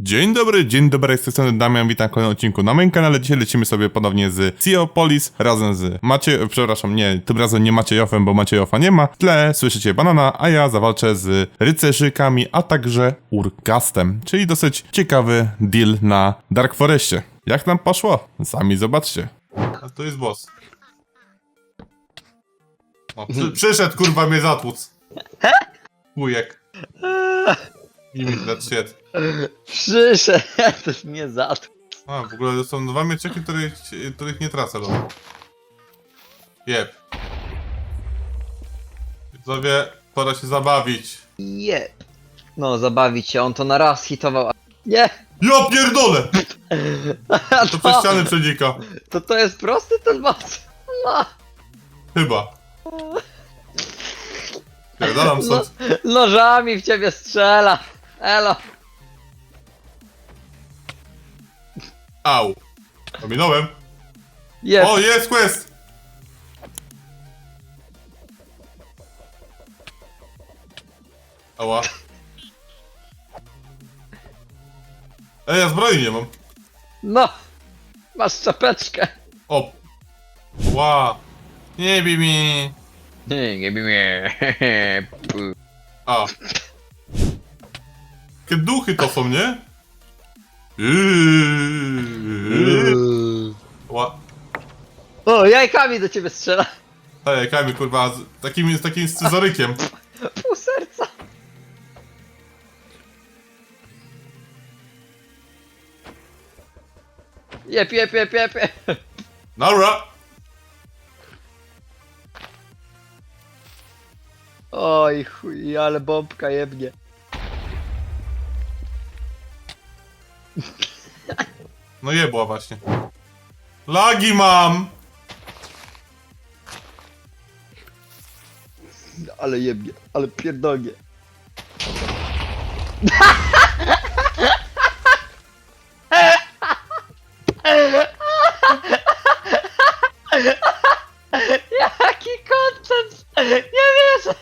Dzień dobry, dzień dobry, z tej strony Damian, witam w kolejnym odcinku na moim kanale. Dzisiaj lecimy sobie ponownie z Theopolis razem z Maciej, przepraszam, nie, tym razem nie Maciejofem, bo Maciejofa nie ma. W tle słyszycie Banana, a ja zawalczę z rycerzykami, a także Urgastem, czyli dosyć ciekawy deal na Dark Forestie. Jak nam poszło? Sami zobaczcie. A to jest boss. O, przy, przyszedł kurwa mnie zatłuc. Wujek. Na świat. Przyszedł, nie za to. A, w ogóle są dwa mieczyki, których, których nie tracę, lol. Jeb. Widzowie, pora się zabawić. Je. No, zabawić się, on to na raz hitował. a- Nie! Ja pierdolę! To przez ściany przenika. to, to jest prosty ten boss. No, Chyba. Pierdalam no, stąd. nożami w ciebie strzela. Elo. Au. Ominąłem. Je. O, jest quest! Ała. Ej, ja zbroi nie mam. No. Masz czapeczkę. O. Ła. Nie bij mi. Nie, nie bij mnie. Pu. A. Jakie duchy to są, nie? Yy. Ła. O, jajkami do ciebie strzela. Ej, Kamil, kurwa, z takim, z takim scyzorykiem. Pół serca. Jep, jep, jep, jep, jep. Nara! Oj chuj, ale bombka jebnie. No jebła właśnie. Lagi mam! Ale jebnie, ale pierdolnie. Jaki content! Nie wierzę!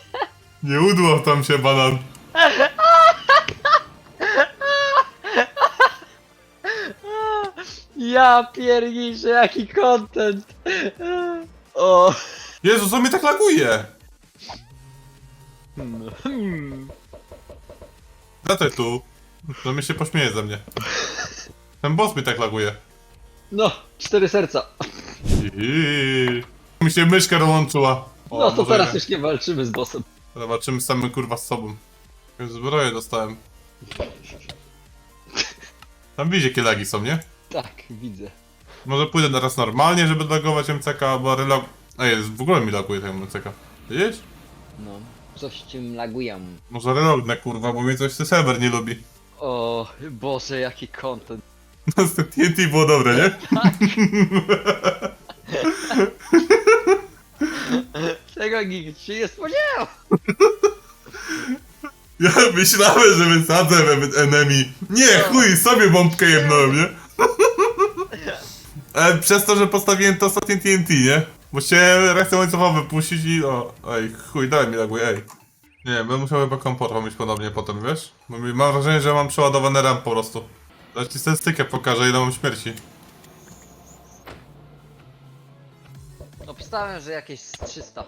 Nie udław tam się, banan. Ja pierniczę, jaki content! O! Jezu, co mnie tak laguje? Hmm. Tu. To mnie się pośmieje ze mnie. Ten boss mi tak laguje. No, cztery serca. Iiii. Mi się myszka dołączyła. O, No to może teraz nie. już nie walczymy z bossem. Zobaczymy samym kurwa z sobą. Jakąś Zbroję dostałem. Tam widzicie jakie lagi są, nie? Tak, widzę. Może pójdę teraz normalnie, żeby logować MCK, bo relog... Ej, w ogóle mi laguje ten MCK. Widzisz? No, coś cię laguję. Może relognę kurwa, bo mnie coś ten serwer nie lubi. O, Boże, jaki content. No z tym TNT było dobre, nie? Tego nikt się nie spodziewał. Ja myślałem, że wysadzę enemy. Nie, chuj, sobie bombkę jednąłem, nie? Ale przez to, że postawiłem to ostatnie TNT, nie? Bo chciałem reakcję łańcuchową wypuścić i o... Ej, chuj, daj mi laguje, ej. Nie, będę musiał chyba kompot robić ponownie potem, wiesz? Bo mi- mam wrażenie, że mam przeładowany RAM po prostu. Zaraz ci statystykę pokażę, ile mam śmierci. Obstawiam, że jakieś z 300.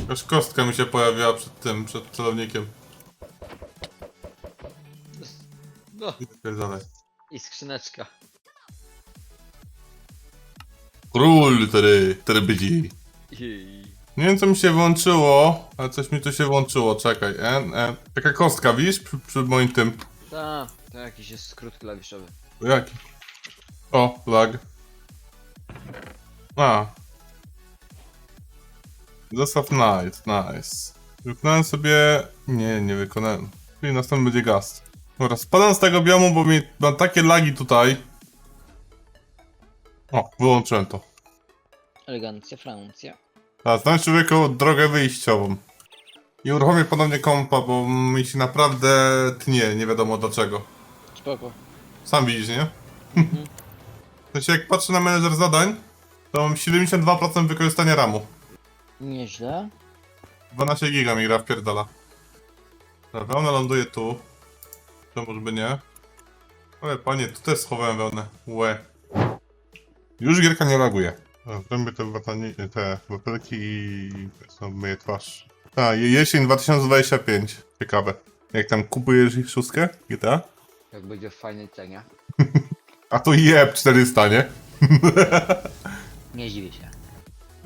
Jakaś kostka mi się pojawiła przed tym, przed celownikiem. No, i skrzyneczka. Król, który, który bydzi. Jej. Nie wiem co mi się włączyło, ale coś mi tu się włączyło, czekaj. N, N. Taka kostka, widzisz? Przy, przy moim tym. Ta, to jakiś jest skrót klawiszowy. Jaki? O, lag. A. Zostaw night, nice. Wykonałem sobie... Nie, nie wykonałem. Czyli następny będzie gast. Dobra, spadam z tego biomu, bo mi mam takie lagi tutaj. O, wyłączyłem to. Elegancja, Francja. Tak, znajdź człowieku drogę wyjściową. I uruchomię ponownie kompa, bo mi się naprawdę tnie, nie wiadomo dlaczego. Spoko. Sam widzisz, nie? W sensie jak patrzę na menedżer zadań, to mam 72% wykorzystania RAMu. Nieźle. 12 giga mi gra wpierdala. Dobra, ona ląduje tu. Może by nie. Ale panie, tu też schowałem wełnę. Łe. Już gierka nie reaguje. Zrobimy te, watani, te wapelki i są myje twarz. A, je- jesień 2025. Ciekawe. Jak tam kupujesz ich szóstkę? GTA? Jak będzie w fajnej cenie. A to jeb 400, nie? Nie dziwię się.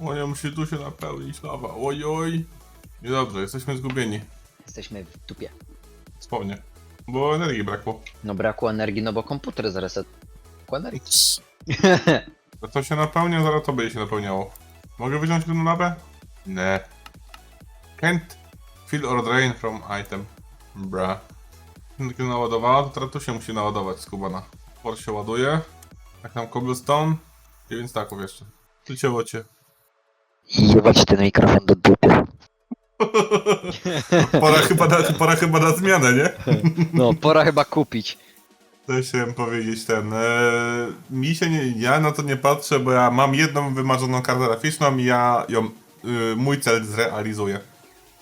Oja, musi tu się napełnić lawa. Ojoj. Niedobrze, jesteśmy zgubieni. Jesteśmy w dupie. Wspomnie. Bo energii brakło. No brakło energii, no bo komputer zareset. Brakło energii. To to się napełnia, zaraz to będzie się napełniało. Mogę wyciąć tę lawę? Nie. Can't fill or drain from item. Bra. Tylko naładowała, to teraz tu się musi naładować skubana. Por się ładuje. Jak nam cobblestone. 9 staków jeszcze. Ty cię. Jebać ten mikrofon do dupy. Pora chyba na, pora chyba na zmianę, nie? No, pora chyba kupić. To chciałem powiedzieć ten. E, mi się nie. Ja na to nie patrzę, bo ja mam jedną wymarzoną kartę graficzną i ja ją. Y, mój cel zrealizuję.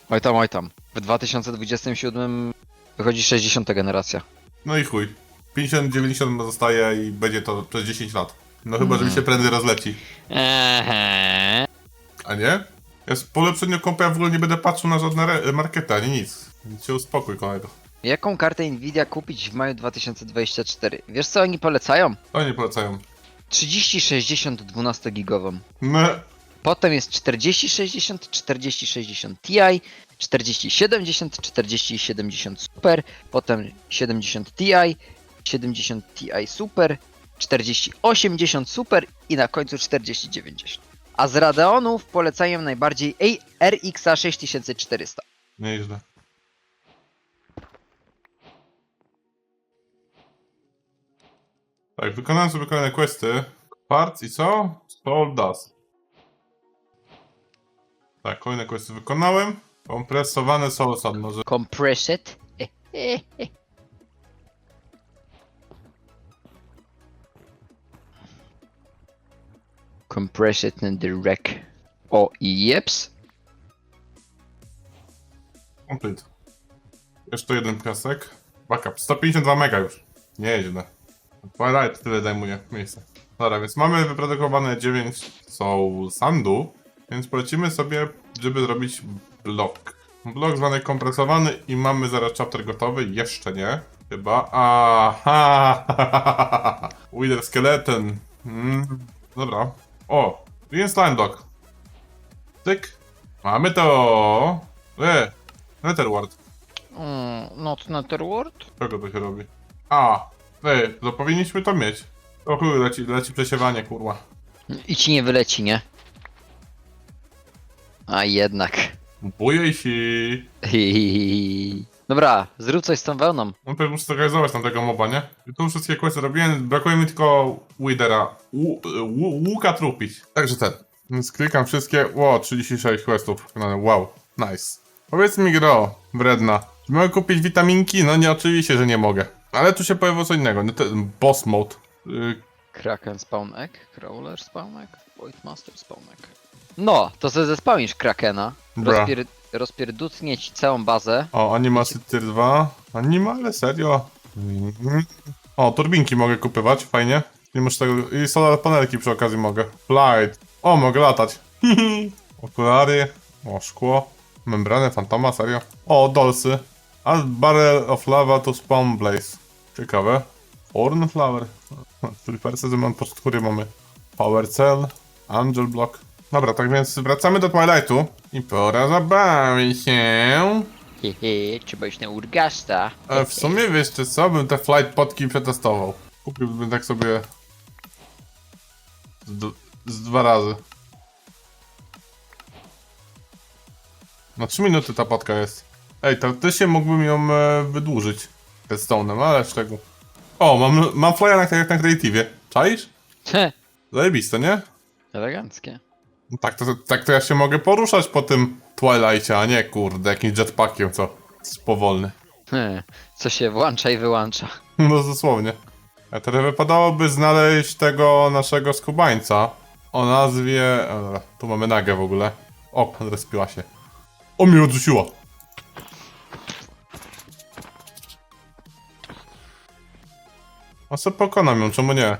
Oj tam, oj tam. W 2027 wychodzi 60 generacja. No i chuj. 50-90 zostaje i będzie to przez 10 lat. No chyba, że mi się prędzej rozleci. Eee. A nie? Ja z polepszeniu kompa ja w ogóle nie będę patrzył na żadne re- markety, ani nic. Więc się uspokój, kolego. Jaką kartę Nvidia kupić w maju 2024? Wiesz co oni polecają? To nie polecają. 3060 12 gigową. No, Potem jest 4060, 4060 Ti, 4070, 4070 Super, potem 70 Ti, 70 Ti Super, 4080 Super i na końcu 4090. A z Radeonów polecają najbardziej RX 6400. nieźle. Tak, wykonałem sobie kolejne questy. Parts i co? Soul Dust. Tak, kolejne questy wykonałem. Kompresowane Soul Sand, może Compressed. Compressed and wreck. O, jeps. Complete. Jeszcze jeden piasek. Backup. 152 mega już. Nieźle. Twilight tyle zajmuje miejsca. Dobra, więc mamy wyprodukowane 9 soul sandu, więc polecimy sobie, żeby zrobić blok. Blok zwany kompresowany i mamy zaraz chapter gotowy. Jeszcze nie. Chyba. Aha! Wither skeleton. Mm. Dobra. O! Jest slime block. Tyk. Mamy to. E, Netherward. Mm, not Netherworld? Czego to się robi? A, ej, to powinniśmy to mieć. O chuj, leci, leci przesiewanie, kurwa. I ci nie wyleci, nie? A jednak. Bujej się. Dobra, zrób coś z tą wełną. No to muszę zorganizować tamtego moba, nie? I tu wszystkie questy robiłem, brakuje mi tylko Widera. Ł- ł- Łuka trupić. Także ten. Więc klikam wszystkie. Ło, 36 questów. wykonane. Wow, nice. Powiedz mi, Gro, wredna. Czy mogę kupić witaminki? No nie, oczywiście, że nie mogę. Ale tu się pojawiło co innego. No ten boss mode. Y, Kraken spawn egg, crawler spawn egg, void master spawn egg. No, to sobie zespałnisz Krakena, Bra. rozpier rozpierducnie ci całą bazę. O, Animacy Tier 2. Animale, serio? Mhm. O, turbinki mogę kupywać, fajnie. Nie muszę tego... I solar panelki przy okazji mogę. Flight. O, mogę latać. Okulary. O, szkło. Membrany, fantoma, serio. O, dolsy. Add barrel of lava to spawn blaze. Ciekawe. Horn flower. Flippersy z mam pocztkury mamy. Power cell. Angel block. Dobra, tak więc wracamy do Twilightu. I pora zabawić się. Hehe, trzeba iść na Urgasta. Ale w sumie wiesz czy co, bym te flight potki przetestował. Kupiłbym tak sobie z, z dwa razy. Na 3 minuty ta potka jest. Ej, teoretycznie mógłbym ją e, wydłużyć redstone'em, ale z czego? O, mam, mam flya na, na creative. Czaisz? Heh, Zajebiste, nie? eleganckie. Tak to, tak to ja się mogę poruszać po tym Twilightie, a nie kurde, jakimś jetpackiem, co jest powolny. Heh, co się włącza i wyłącza. No dosłownie. A teraz wypadałoby znaleźć tego naszego skubańca o nazwie... O, dobra, tu mamy nagę w ogóle. O, zrespiła się. O, mnie odrzuciła. A sobie pokonam ją, czemu nie?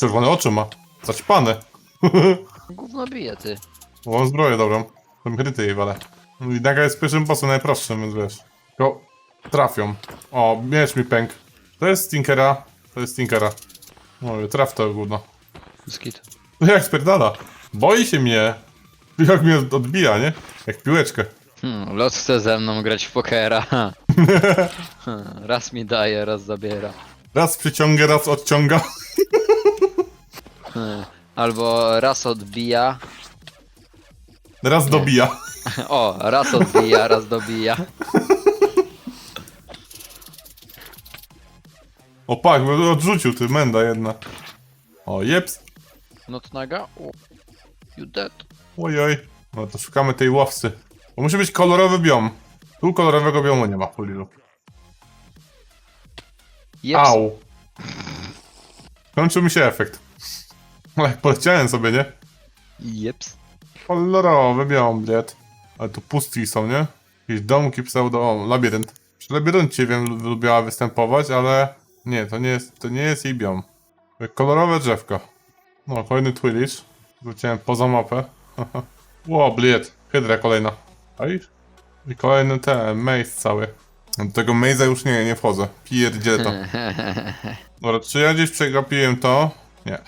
Czerwone oczy ma. Zaćpane. Gówno bije, ty. Bo Mam zbroję dobrą. Tam kryty jej wale. I naga jest pierwszym bossem, najprostszym, więc wiesz. Tylko trafią. O, miecz mi pękł. To jest Stinkera. To jest Stinkera. No, traf to gówno. Skit. No jak spierdala. Boi się mnie. Jak mnie odbija, nie? Jak piłeczkę. Hmm, lot chce ze mną grać w pokera. Hmm, raz mi daje, raz zabiera. Raz przyciąga, raz odciąga. Hmm, Albo raz odbija. Raz dobija. O, raz odbija, raz dobija. O pak, bo odrzucił ty, menda jedna. O, jeps. Not naga? O, you dead. Ojoj. No to szukamy tej łowcy. Bo musi być kolorowy biom. Tu kolorowego biomu nie ma w Pulilu. Jeps. Au. Kończył mi się efekt. Ale poleciałem sobie, nie? Jeps. Kolorowy biom, bled. Ale tu pustki są, nie? Jakieś domki pseudo... O, labirynt. Przy labiryncie wiem, lu- lubiła występować, ale... Nie, to nie jest, to nie jest jej biom. Kolorowe drzewko. No, kolejny Twilish. Wróciłem poza mapę. Ło, bliet. Hydra kolejna. Oj. I kolejny ten, maze cały. Do tego maze'a już nie, nie wchodzę. Pierdzielę to. Dobra, czy ja gdzieś przegapiłem to? Nie.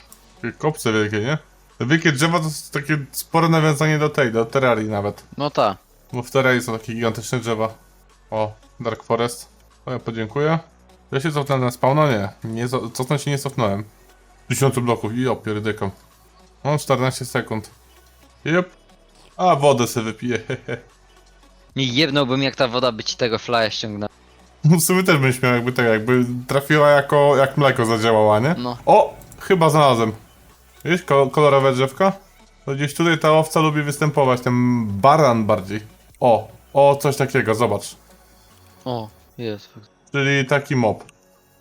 Takie kopce wielkie, nie? Te wielkie drzewa to jest takie spore nawiązanie do tej, do Terrarii nawet. No ta. Bo w Terrarii są takie gigantyczne drzewa. O, Dark Forest. O, ja podziękuję. Ja się cofnąłem na spawna? Nie. nie cofnąć się nie cofnąłem. Tysiące bloków i opierdykam. Mam 14 sekund. Jep. A, wodę sobie wypiję, hehe. Nie jebnąłbym jak ta woda by ci tego flya ściągnęła. No w sumie też bym śmiał jakby tak, jakby trafiła jako, jak mleko zadziałała, nie? No. O! Chyba znalazłem. Widzisz, ko kolorowe drzewka? To gdzieś tutaj ta owca lubi występować, ten baran bardziej. O! O, coś takiego, zobacz. O, jest. Czyli taki mob.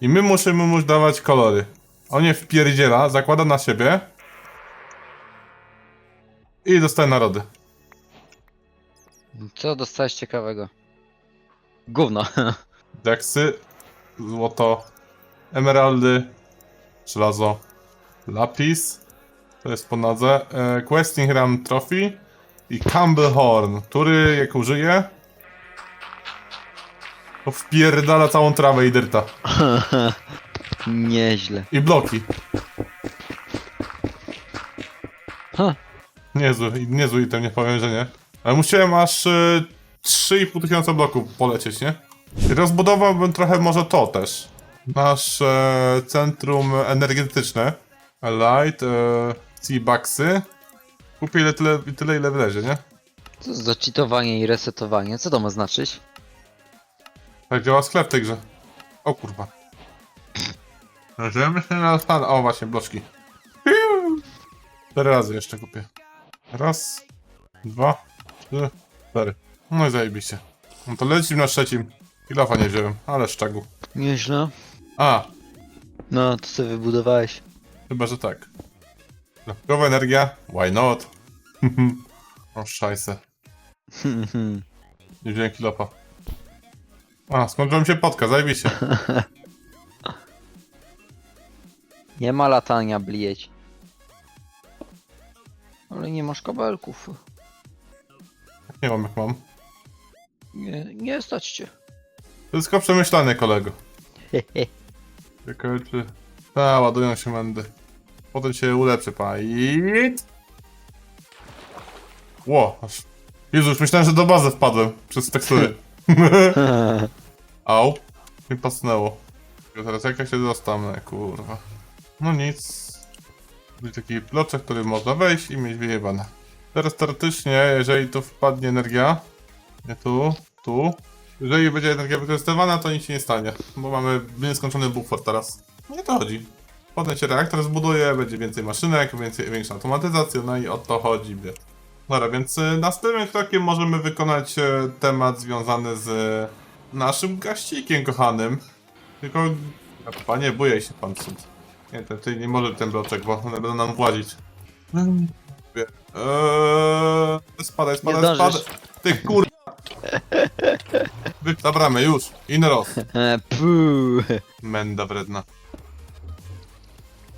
I my musimy mu dawać kolory. On je wpierdziela, zakłada na siebie. I dostaje narody. Co dostałeś ciekawego? Gówno. Deksy, złoto, emeraldy, żelazo, lapis, to jest po nadze, e, Questing Ram Trophy i Campbell Horn, który jak użyje, to wpierdala całą trawę i dyrta. Nieźle. I bloki. Ha. Niezły, niezły item, nie powiem, że nie. Ale musiałem aż y, 3,5 tysiąca bloków polecieć, nie? Rozbudowałbym trochę może to też. Nasz e, centrum energetyczne. Light, e, C-Baxy. Kupię ile, tyle, tyle, ile wlezie, nie? Co za cheatowanie i resetowanie? Co to ma znaczyć? Tak działa sklep w tej grze. O kurwa. Że myślę na stan. O właśnie, bloczki. Piu. Cztery razy jeszcze kupię. Raz, dwa, trzy, cztery. No i zajebiście. No to lecimy na trzecim. Kilofa nie wziąłem, ale szczegół. Nieźle. A, No, to sobie wybudowałeś. chyba, że tak. Dodatkowa energia? Why not? o szajse. Nie wziąłem kilofa. A, skończyła mi się potka, zajebiście. nie ma latania, blieć. Ale nie masz kabelków. Nie mam jak mam. Nie, nie stać cię. Wszystko przemyślane, kolego. Ciekawe czy... A, ładują się mędy. Potem się ulepszy, pajit. Ło, aż... Jezu, już myślałem, że do bazy wpadłem przez tekstury. Au. Mi pasnęło. Tylko teraz jak ja się dostanę, kurwa. No nic. Będzie taki bloczek, który można wejść i mieć wyjebane. Teraz teoretycznie, jeżeli tu wpadnie energia, nie tu, tu, jeżeli będzie energia wykorzystywana, to nic się nie stanie, bo mamy nieskończony buffer teraz. Nie to chodzi. Potem się reaktor zbuduje, będzie więcej maszynek, więcej, większa automatyzacja, no i o to chodzi. Dobra, więc y, następnym krokiem możemy wykonać y, temat związany z y, naszym gaścikiem kochanym. Tylko, panie, bujaj się pan cud. Nie, ten, ty nie może ten bloczek, bo one będą nam włazić. Eee, spadaj, spadaj, zdążysz. spadaj. Ty kur... Zabramy, już. In roz. E. Menda wredna.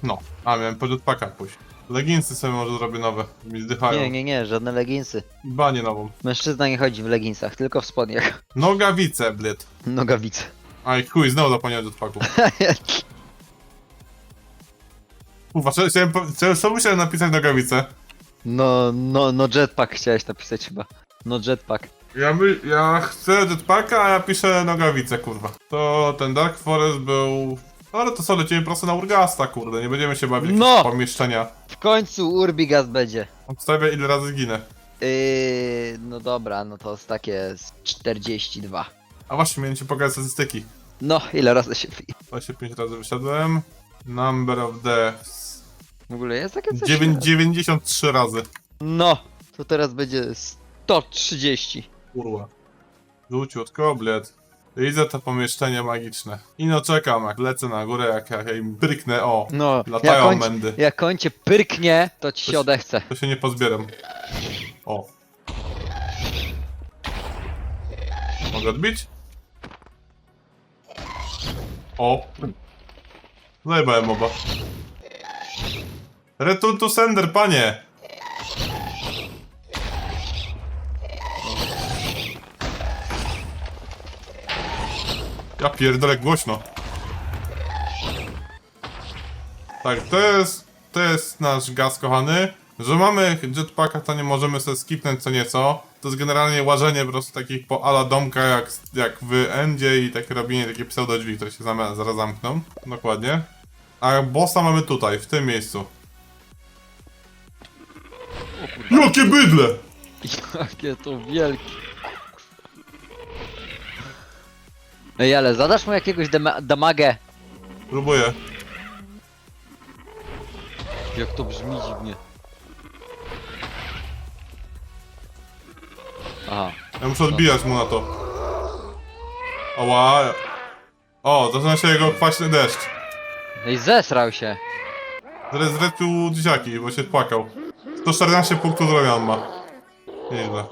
No, a miałem po jetpacka pójść. Leginsy sobie może zrobię nowe. Mi zdychają. Nie, nie, nie, żadne leginsy. Banie nową. Mężczyzna nie chodzi w leginsach, tylko w spodniach. Nogawice, blid. Nogawice. Aj, chuj, znowu zapomniałem jetpacku. Co- chciałem, po- co, co musiałem napisać nogawice? No, no, no jetpack chciałeś napisać chyba. No jetpack. Ja, my, ja chcę jetpacka, a ja piszę nogawice, kurwa. To ten Dark Forest był... Ale to co, lecimy prosto na Urgasta, kurde, nie będziemy się bawić w No! jakieś pomieszczenia. W końcu Urbigast będzie. Odstawię ile razy zginę. Yy, no dobra, no to jest takie z 42. A właśnie, miałem ci pokazać statystyki. No, ile razy się... 25 razy wyszedłem. Number of deaths. W ogóle jest takie coś? 9, 93 razy. No, to teraz będzie 130. Kurwa. Rzuciutko, bled. Widzę to pomieszczenie magiczne. I no czekam, jak lecę na górę, jak, jak im bryknę, o. No, jak Latają koń, mędy. jak koń cię pyrknie, to ci się odechce. To się nie pozbieram. O. Mogę odbić? O. Zajebałem oba. Return to sender, panie! Ja pierdolę głośno. Tak, to jest, to jest nasz gaz kochany. Że mamy jetpacka, to nie możemy sobie skipnąć co nieco. To jest generalnie łażenie po prostu takich po ala domka jak, jak w Endzie i takie robienie takie pseudo drzwi, które się zam zaraz zamkną. Dokładnie. A bossa mamy tutaj, w tym miejscu. Jakie bydle! Jakie to wielkie. Ej, ale zadasz mu jakiegoś dama- damagę. Próbuję. Jak to brzmi dziwnie. Aha. Ja muszę odbijać mu na to. Oła. O, zaczyna się jego kwaśny deszcz. Ej, zesrał się. Zaraz zrespił dzieciaki, bo się płakał. 114 punktów zdrowia on ma. Nieźle.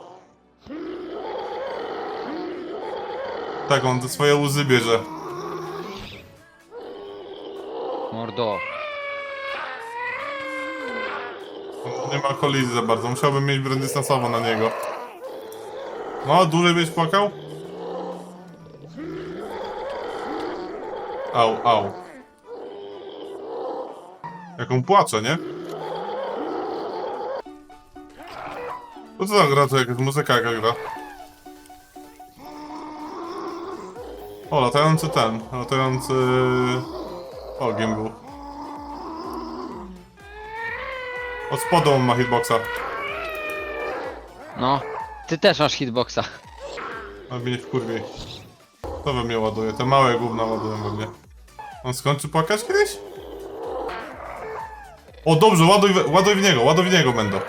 Tak, on te swoje łzy bierze. Mordo. On Nie ma kolizji za bardzo, musiałbym mieć broń dystansową na niego. No, dłużej byś płakał? Au, au. Jak on płacze, nie? No co za gra, to jakaś muzyka jaka gra. O, latający ten, latający... Ogień był. Od spodu on ma hitboxa. No. Ty też masz hitboxa. A mnie nie wkurwi. To we mnie ładuje, te małe gówna ładują we mnie. On skończy płakać kiedyś? O dobrze, ładuj, we- ładuj w niego, ładuj w niego będą.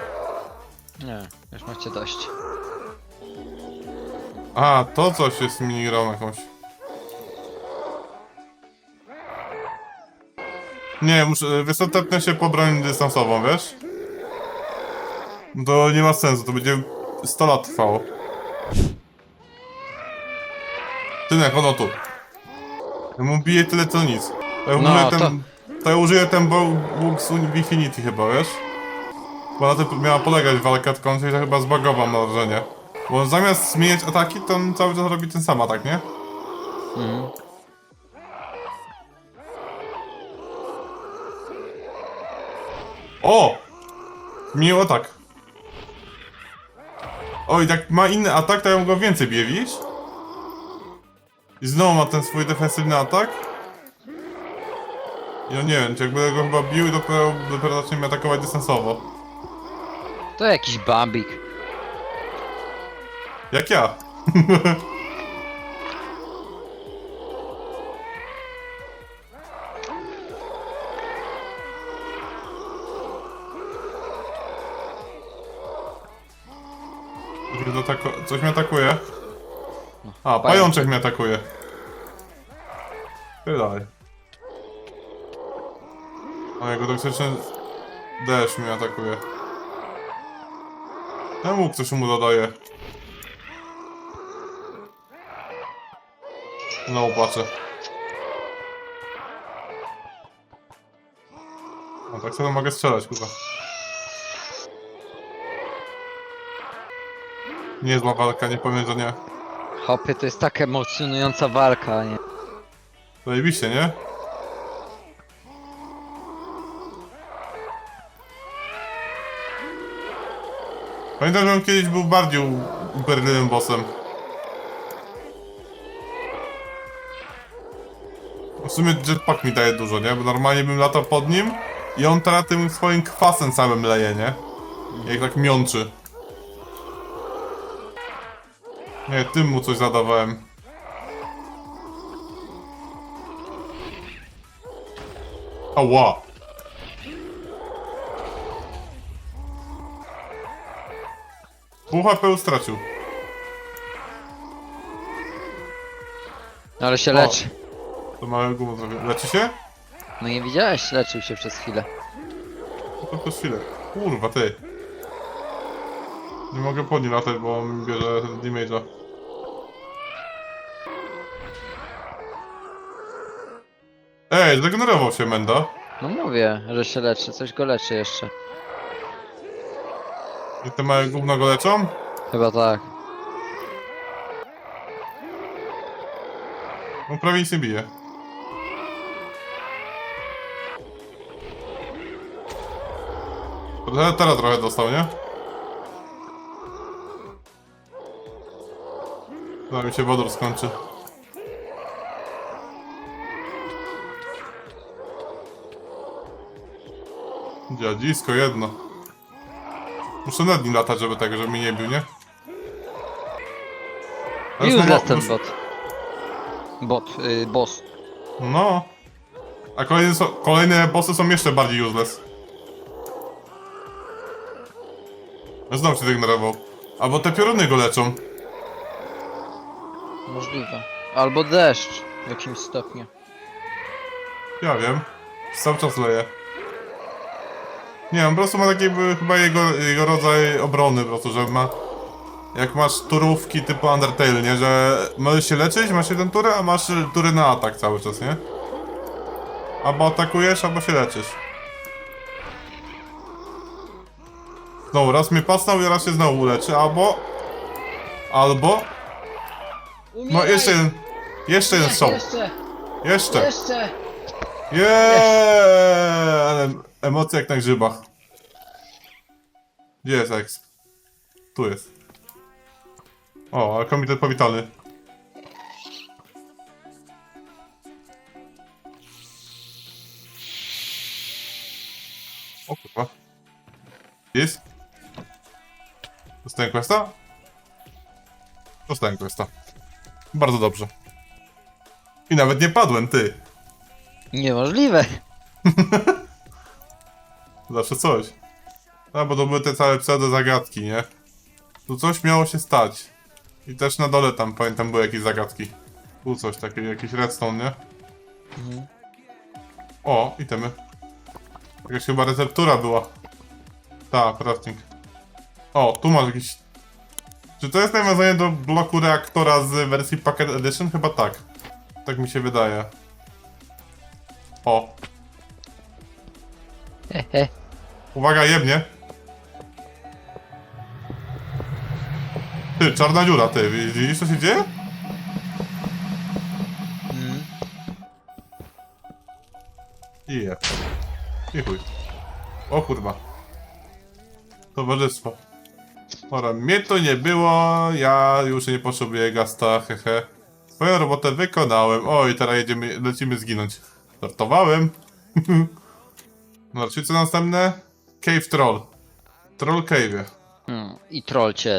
Nie, już macie dość. A, to coś jest minigrą jakąś. Nie, muszę, wiesz co, tepnę się po broń dystansową, wiesz? To nie ma sensu, to będzie 100 lat trwało. Tynek, ono tu. Ja mu biję tyle co nic. Ja No, użyję to- ten, to ja użyję ten łuk z Infinity chyba, wiesz? Bo na tym miała polegać walka, tylko on się chyba zbagował na wrażenie. Bo zamiast zmieniać ataki, to on cały czas robi ten sam atak, nie? Mhm. O! Zmienił atak. O, i tak ma inny atak, to ja go więcej bije, widzisz? I znowu ma ten swój defensywny atak. No nie wiem, czy jak będę go chyba bił, dopiero, dopiero zacznie mnie atakować dystansowo. To jakiś bambik. Jak ja. Kurde, atako- Coś mnie atakuje. A, pajączek mnie atakuje. Wydaj. A jego toksyczny deszcz mnie atakuje. Ja mu coś mu dodaje. No, płaczę. No tak sobie mogę strzelać, kurwa. Niezła walka, nie powiem, że nie. Hopy, to jest tak emocjonująca walka, nie? Zajebiście, nie? Pamiętam, że on kiedyś był bardziej uberliwym bossem. W sumie jetpack mi daje dużo, nie? Bo normalnie bym latał pod nim i on teraz tym swoim kwasem samym leje, nie? Jak tak miączy. Nie, tym mu coś zadawałem. Ała! Pół HP stracił. No ale się O. leczy. To małe zrobię. Leci się? No nie widziałeś? Leczył się przez chwilę. No to przez chwilę. Kurwa, ty. Nie mogę po nim latać, bo on mi bierze damage'a. Ej, zregenerował się Menda. No mówię, że się leczy, coś go leczy jeszcze. I te małe gówno go leczą? Chyba tak. On prawie nic nie bije. Teraz trochę dostał, nie? Zaraz mi się wodór skończy. Dziadzisko jedno. Muszę nad nim latać, żeby tego, żeby mnie nie bił, nie? Teraz Useless mam- ten bot. Bot, y, boss. No. A kolejne, są, kolejne bossy są jeszcze bardziej useless. No Znowu się zignorował. Albo te pioruny go leczą. Możliwe. Albo deszcz w jakimś stopniu. Ja wiem. Cały czas leje. Nie, on po prostu ma taki chyba jego, jego rodzaj obrony po prostu, że ma... Jak masz turówki typu Undertale, nie? Że możesz się leczyć, masz jeden turę, a masz tury na atak cały czas, nie? Albo atakujesz, albo się leczysz. Znowu, raz mnie pasnął i raz się znowu uleczy, albo... Albo... No jeszcze jeden... Jeszcze jeden strzał. Jeszcze! Jeszcze! Jeszcze! Jeee! Ale emocje jak na grzybach. Gdzie jest X? Tu jest. O, ale komitet powitalny. O kurwa. Jest? Dostałem questa? Dostałem questa. Bardzo dobrze. I nawet nie padłem, ty. Niemożliwe! Zawsze coś. No bo to były te całe pseudo zagadki, nie? Tu coś miało się stać. I też na dole tam, pamiętam, były jakieś zagadki. Był coś takiego, jakiś redstone, nie? Mhm. O, itemy. Jakaś chyba receptura była. Ta, crafting. O, tu masz jakiś... Czy to jest nawiązanie do bloku reaktora z wersji Packet Edition? Chyba tak. Tak mi się wydaje. O, Hehe. Uwaga, jebnie. Ty, czarna dziura, ty, widzisz co się dzieje? Mm. I je. I chuj. O kurwa. Towarzystwo. Ora, mnie to nie było, ja już nie potrzebuję gasta, hehe. Swoją robotę wykonałem. Oj, teraz jedziemy, lecimy zginąć. Startowałem. no, czyli co następne? Cave Troll. Troll Cave. Mm. I troll cię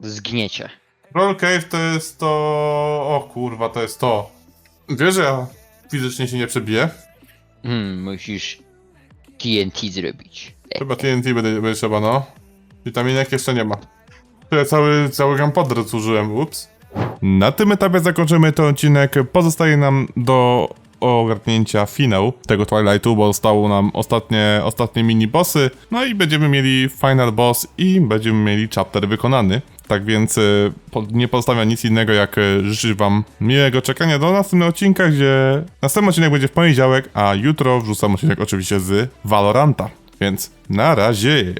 zgniecie. Troll Cave to jest to... O kurwa, to jest to. Wiesz, że ja fizycznie się nie przebiję? Hmm, musisz TNT zrobić. Chyba TNT będzie, będzie trzeba, no. Witaminek jeszcze nie ma. Ja cały, cały gampodr zużyłem, ups. Na tym etapie zakończymy ten odcinek. Pozostaje nam do ogarnięcia finał tego Twilightu, bo zostało nam ostatnie, ostatnie mini bossy. No i będziemy mieli final boss i będziemy mieli chapter wykonany. Tak więc po, nie pozostawia nic innego, jak y, życzyć wam miłego czekania do następnego odcinka, gdzie następny odcinek będzie w poniedziałek, a jutro wrzucam odcinek oczywiście z Valoranta. Więc na razie.